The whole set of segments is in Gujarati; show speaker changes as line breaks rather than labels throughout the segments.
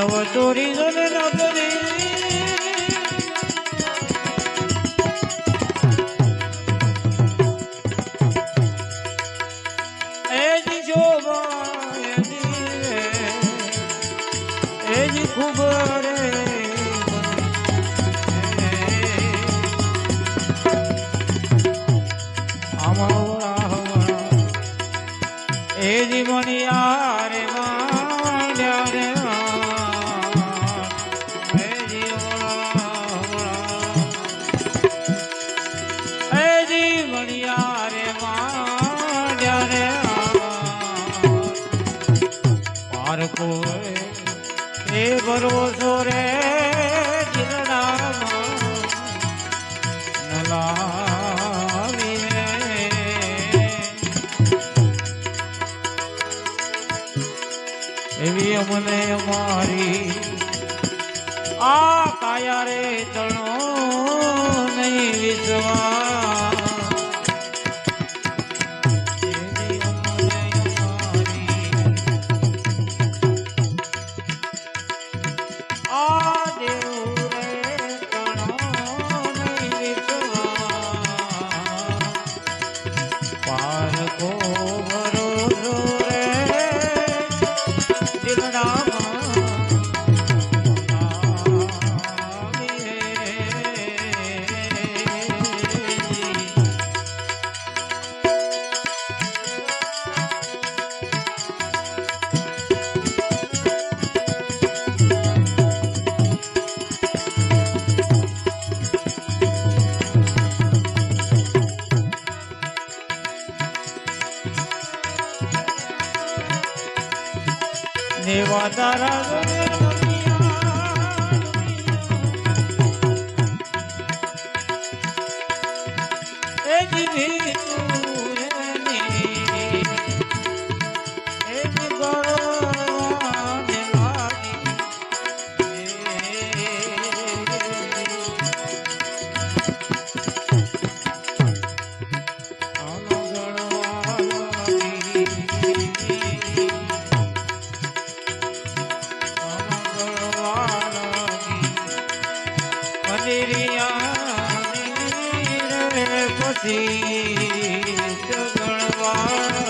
Salvatore is on માર કોઈ એ ભરોસો રે એવી અમને અમારી આ કાયા રે તણો નહીં વિશ્વાસ Parabéns ગણવા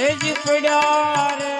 એજ પડ્યા રે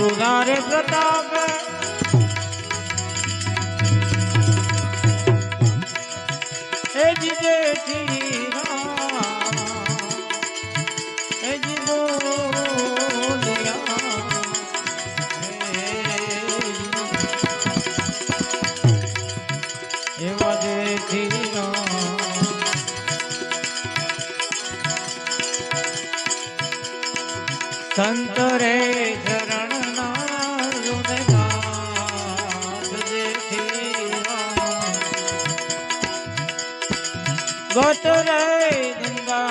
ગુરુદારે પ્રતાપ. એ જીજે એ જી બોલ્યા એવા જેથી સંત રે તરાય ગંગાજીના